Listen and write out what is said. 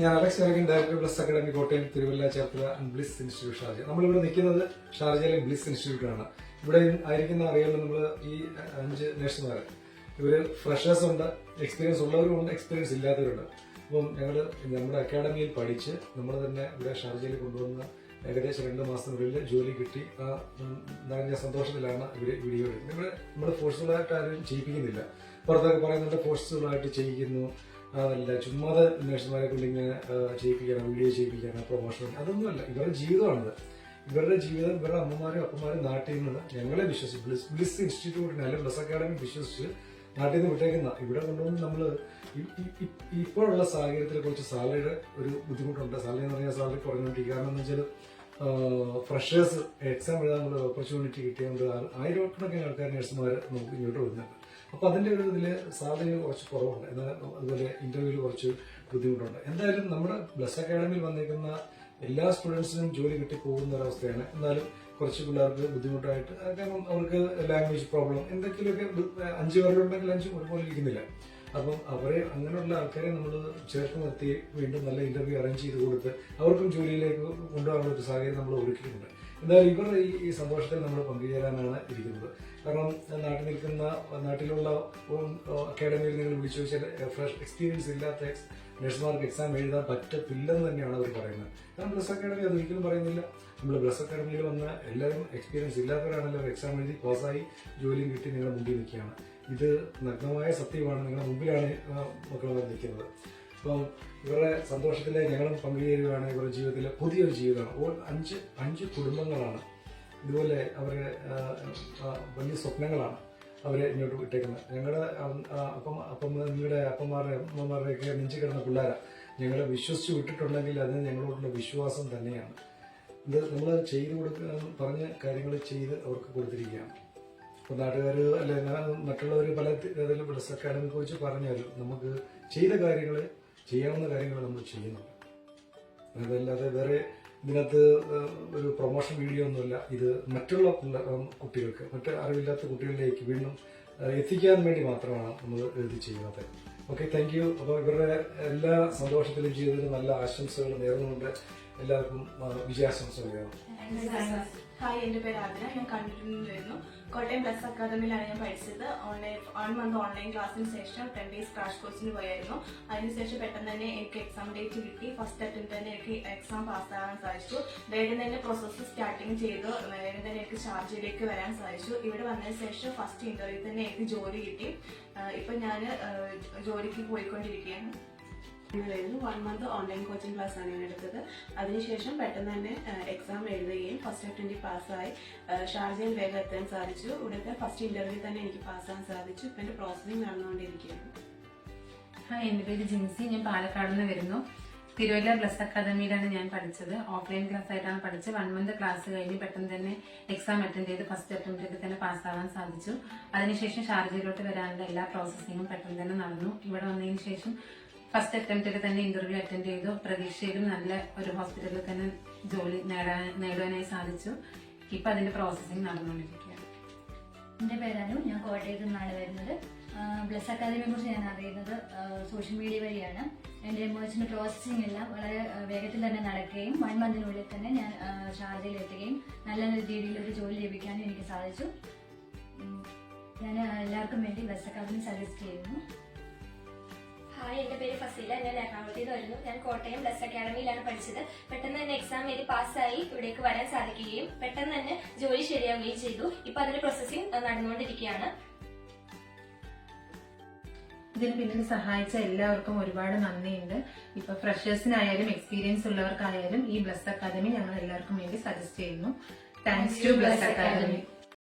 ഞാൻ Alex അലകിൻ director Bliss academy Kottayam Thiruvalla Cherthala and Bliss institute Sharjah. നമ്മളിവിടെ നിൽക്കുന്നത് ഷാർജയിലെ ബ്ലിസ് ഇൻസ്റ്റിറ്റ്യൂട്ടാണ് ഇവിടെ ആയിരിക്കുന്ന അറിയാവുന്ന നമ്മൾ ഈ അഞ്ച് നേഴ്സുമാർ ഇവർ ഫ്രഷേഴ്സ് ഉണ്ട് എക്സ്പീരിയൻസ് ഉള്ളവരും ഉണ്ട് എക്സ്പീരിയൻസ് ഇല്ലാത്തവരുണ്ട്. അപ്പം ഞങ്ങൾ നമ്മുടെ അക്കാഡമിയിൽ പഠിച്ച് നമ്മൾ തന്നെ ഇവിടെ ഷാർജയിൽ കൊണ്ടുവന്ന ഏകദേശം രണ്ട് മാസത്തിനുള്ളിൽ ജോലി കിട്ടി. ആ നിറഞ്ഞ സന്തോഷത്തിലാണ് ഇവിടെ വീഡിയോ എടുക്കുന്നത്. ഇവിടെ നമ്മൾ ഫോഴ്സ്ഫുള്ളായിട്ട് ആരും ചെയ്യിപ്പിക്കുന്നില്ല. പുറത്തൊക്കെ പറയുന്നുണ്ട് ഫോഴ്സ്ഫുള്ളായിട്ട് ചെയ്യിക്കുന്നു. അതല്ല ചുമ്മാതെ നേഴ്സുമാരെ കൊണ്ട് ഇങ്ങനെ ചെയ്യിപ്പിക്കണം വീഡിയോ ചെയ്യിപ്പിക്കാനോ പ്രൊമോഷൻ അതൊന്നുമല്ല ഇവരുടെ ജീവിതമാണിത്. ഇവരുടെ ജീവിതം ഇവരുടെ അമ്മമാരും അപ്പന്മാരും നാട്ടിൽ നിന്ന് ഞങ്ങളെ വിശ്വസിച്ച് ബ്ലിസ് ബ്ലിസ് ഇൻസ്റ്റിറ്റ്യൂട്ടിനെ അല്ലെങ്കിൽ ബ്ലസ് അക്കാഡമി വിശ്വസിച്ച് നാട്ടിൽ നിന്ന് വിട്ടേക്കുന്ന ഇവിടെ കൊണ്ടുവന്ന് നമ്മൾ ഇപ്പോഴുള്ള സാഹചര്യത്തിൽ കുറച്ച് സാലറിയുടെ ഒരു ബുദ്ധിമുട്ടുണ്ട്. സാലറി എന്ന് പറഞ്ഞാൽ സാലറി കുറഞ്ഞുകൊണ്ടിരിക്കുക കാരണം എന്ന് വെച്ചാൽ ഫ്രഷേഴ്സ് എക്സാം എഴുതാനുള്ള ഓപ്പർച്യൂണിറ്റി കിട്ടിയതുകൊണ്ട് ആയിരക്കണക്കിന് ആൾക്കാർ നഴ്സുമാർ നമുക്ക് ഇങ്ങോട്ട് വരുന്നുണ്ട് അപ്പോൾ അതിന്റെ ഒരു ഇതിൽ സാധ്യത കുറച്ച് കുറവുണ്ട്. എന്നാൽ അതുപോലെ ഇന്റർവ്യൂവിൽ കുറച്ച് ബുദ്ധിമുട്ടുണ്ട്. എന്തായാലും നമ്മുടെ ബ്ലസ് അക്കാഡമിയിൽ വന്നിരിക്കുന്ന എല്ലാ സ്റ്റുഡൻസിനും ജോലി കിട്ടി പോകുന്ന ഒരവസ്ഥയാണ് എന്നാലും കുറച്ച് പിള്ളേർക്ക് ബുദ്ധിമുട്ടായിട്ട് കാരണം അവർക്ക് ലാംഗ്വേജ് പ്രോബ്ലം എന്തെങ്കിലുമൊക്കെ അഞ്ച് പേരുണ്ടെങ്കിൽ അഞ്ചും ഒരുപോലെ ഇരിക്കുന്നില്ല. അപ്പം അവരെ അങ്ങനെയുള്ള ആൾക്കാരെ നമ്മൾ ചേർത്ത് നിർത്തി വീണ്ടും നല്ല ഇന്റർവ്യൂ അറേഞ്ച് ചെയ്ത് കൊടുത്ത് അവർക്കും ജോലിയിലേക്ക് കൊണ്ടുപോകാനുള്ള ഒരു സാഹചര്യം നമ്മൾ ഒരുക്കിയിട്ടുണ്ട്. എന്തായാലും ഇവരുടെ ഈ സന്തോഷത്തിൽ നമ്മൾ പങ്കുചേരാനാണ് ഇരിക്കുന്നത്. കാരണം നാട്ടിൽ നിൽക്കുന്ന നാട്ടിലുള്ള അക്കാഡമിയിൽ നിങ്ങൾ വിളിച്ചു ചോദിച്ചാൽ ഫ്രഷ് എക്സ്പീരിയൻസ് ഇല്ലാത്ത നഴ്സുമാർക്ക് എക്സാം എഴുതാൻ പറ്റത്തില്ലെന്ന് തന്നെയാണ് അവർ പറയുന്നത്. കാരണം ബ്ലസ് അക്കാഡമി അത് ഒരിക്കലും പറയുന്നില്ല. നമ്മൾ ബ്ലസ് അക്കാഡമിയിൽ വന്ന എല്ലാവരും എക്സ്പീരിയൻസ് ഇല്ലാത്തവരാണല്ലോ എക്സാം എഴുതി പാസ്സായി ജോലിയും കിട്ടി നിങ്ങളുടെ മുമ്പിൽ നിൽക്കുകയാണ്. ഇത് നഗ്നമായ സത്യമാണ്. നിങ്ങളുടെ മുമ്പിലാണ് മക്കൾ നിൽക്കുന്നത്. അപ്പം ഇവരുടെ സന്തോഷത്തിൽ ഞങ്ങളും പങ്കുചേരുകയാണ്. ഇവരുടെ ജീവിതത്തിലെ പുതിയൊരു ജീവിതമാണ്. അഞ്ച് അഞ്ച് കുടുംബങ്ങളാണ്. ഇതുപോലെ അവരെ ആ, ആ, വലിയ സ്വപ്നങ്ങളാണ് അവരെ ഇങ്ങോട്ട് വിട്ടേക്കുന്നത് ഞങ്ങളുടെ അപ്പം അപ്പം നിങ്ങളുടെ അപ്പന്മാരുടെ അമ്മമാരുടെയൊക്കെ നെഞ്ചു കിടന്ന പിള്ളേരെ. ഞങ്ങളെ വിശ്വസിച്ച് വിട്ടിട്ടുണ്ടെങ്കിൽ അതിന് ഞങ്ങളോടുള്ള വിശ്വാസം തന്നെയാണ്. ഇത് നമ്മൾ ചെയ്തു കൊടുക്കുക പറഞ്ഞ കാര്യങ്ങൾ ചെയ്ത് അവർക്ക് കൊടുത്തിരിക്കുകയാണ്. ഇപ്പൊ നാട്ടുകാർ അല്ലെ മറ്റുള്ളവർ പല ഇതിലും ബ്ലസ് അക്കാഡമി കുറിച്ച് പറഞ്ഞാലും നമുക്ക് ചെയ്ത കാര്യങ്ങൾ ചെയ്യാവുന്ന കാര്യങ്ങൾ നമ്മൾ ചെയ്യുന്നു അതല്ലാതെ വേറെ ഇതിനകത്ത് ഒരു പ്രൊമോഷൻ വീഡിയോ ഒന്നുമില്ല. ഇത് മറ്റുള്ള കുട്ടികൾക്ക് മറ്റ് അറിവില്ലാത്ത കുട്ടികളിലേക്ക് വീണ്ടും എത്തിക്കാൻ വേണ്ടി മാത്രമാണ് നമ്മൾ ഇത് ചെയ്യുന്നത്. ഓക്കെ താങ്ക് യു അപ്പോൾ ഇവരുടെ എല്ലാ സന്തോഷത്തിലും ജീവിതത്തിലും നല്ല ആശംസകൾ നേർന്നുകൊണ്ട് എല്ലാവർക്കും വിജയാശംസകൾ ഹായ് എന്റെ പേര് ആതിര. ഞാൻ കണ്ടിട്ടുണ്ടായിരുന്നു കോട്ടയം പ്ലസ് അക്കാദമിയിലാണ് ഞാൻ പഠിച്ചത്. ഓൺലൈൻ വൺ മന്ത് ഓൺലൈൻ ക്ലാസ്സിന് ശേഷം ടെൻ ഡേയ്സ് ക്രാഷ് കോഴ്സിന് പോയായിരുന്നു. അതിനുശേഷം പെട്ടെന്ന് തന്നെ എനിക്ക് എക്സാം ഡേറ്റ് കിട്ടി. ഫസ്റ്റ് അറ്റംപ്റ്റ് തന്നെ എനിക്ക് എക്സാം പാസ്സാകാൻ സാധിച്ചു. വേഗം തന്നെ പ്രോസസ്സ് സ്റ്റാർട്ടിങ് ചെയ്തു. വേഗം തന്നെ എനിക്ക് ഷാർജയിലേക്ക് വരാൻ സാധിച്ചു. ഇവിടെ വന്നതിന് ശേഷം ഫസ്റ്റ് ഇന്റർവ്യൂ തന്നെ എനിക്ക് ജോലി കിട്ടി. ഇപ്പം ഞാൻ ജോലിക്ക് പോയിക്കൊണ്ടിരിക്കുകയാണ്. One month online coaching class ആണ് ഞാൻ എടുത്തത്. അതിനുശേഷം പെട്ടെന്ന് തന്നെ എക്സാം ഫസ്റ്റ് അറ്റൻഡി പാസ്സായി. ഷാർജയിൽ വേഗം എത്താൻ സാധിച്ചു. ഇവിടുത്തെ ഫസ്റ്റ് ഇന്റർവ്യൂ തന്നെ എനിക്ക് പാസ്സാകാൻ സാധിച്ചു. ഇപ്പം എന്റെ പ്രോസസ്സിംഗ് നടന്നുകൊണ്ടിരിക്കുകയാണ് ഹായ് എന്റെ പേര് ജിൻസി. ഞാൻ പാലക്കാട് നിന്ന് വരുന്നു. തിരുവല്ല ബ്ലസ് അക്കാദമിയിലാണ് ഞാൻ പഠിച്ചത്. ഓഫ്ലൈൻ ക്ലാസ് ആയിട്ടാണ് പഠിച്ചത്. വൺ മന്ത് ക്ലാസ് കഴിഞ്ഞ് പെട്ടെന്ന് തന്നെ എക്സാം അറ്റൻഡ് ചെയ്ത് ഫസ്റ്റ് അറ്റംപ്റ്റിൽ തന്നെ പാസ്സാവാൻ സാധിച്ചു. അതിനുശേഷം ഷാർജയിലോട്ട് വരാനുള്ള എല്ലാ പ്രോസസ്സിങ്ങും പെട്ടെന്ന് തന്നെ നടന്നു. ഇവിടെ വന്നതിന് ശേഷം ഫസ്റ്റ് അറ്റംപ്റ്റിൽ തന്നെ ഇന്റർവ്യൂ അറ്റൻഡ് ചെയ്തു. പ്രതീക്ഷയിലും നല്ല ഒരു ഹോസ്പിറ്റലിൽ തന്നെ ജോലി നേടാൻ നേടുവാനായി സാധിച്ചു. ഇപ്പൊ അതിന്റെ പ്രോസസ്സിംഗ് നടന്നുകൊണ്ടിരിക്കുകയാണ്. എന്റെ പേരാണ് ഞാൻ കോട്ടയത്ത് നിന്നാണ് വരുന്നത്. ബ്ലസ് അക്കാദമിയെ കുറിച്ച് ഞാൻ അറിയുന്നത് സോഷ്യൽ മീഡിയ വഴിയാണ്. എന്റെ എമോഷണൽ പ്രോസസ്സിംഗ് എല്ലാം വളരെ വേഗത്തിൽ തന്നെ നടക്കുകയും വൺ മന്തിനുള്ളിൽ തന്നെ ഞാൻ ഷാർജയിൽ എത്തുകയും നല്ല രീതിയിൽ ഒരു ജോലി ലഭിക്കാനും എനിക്ക് സാധിച്ചു. ഞാൻ എല്ലാവർക്കും വേണ്ടി ബ്ലസ് അക്കാദമി സജസ്റ്റ് ചെയ്യുന്നു. ഹായ് എന്റെ പേര് ഫസീല. ഞാൻ എറണാകുളത്തിൽ നിന്ന് വരുന്നു. ഞാൻ കോട്ടയം ബ്ലസ് അക്കാഡമിയിലാണ് പഠിച്ചത്. പെട്ടെന്ന് തന്നെ എക്സാം എഴുതി പാസ്സായി ഇവിടേക്ക് വരാൻ സാധിക്കുകയും പെട്ടെന്ന് തന്നെ ജോലി ശരിയാവുകയും ചെയ്തു. ഇപ്പൊ അതിന്റെ പ്രോസസ്സിംഗ് നടന്നുകൊണ്ടിരിക്കുകയാണ്. ഇതിന് പിന്നിൽ സഹായിച്ച എല്ലാവർക്കും ഒരുപാട് നന്ദിയുണ്ട്. ഇപ്പൊ ഫ്രഷേഴ്സിനായാലും എക്സ്പീരിയൻസ് ഉള്ളവർക്കായാലും ഈ ബ്ലസ് അക്കാദമി ഞങ്ങൾ എല്ലാവർക്കും വേണ്ടി സജസ്റ്റ് ചെയ്യുന്നു. Thanks to bless academy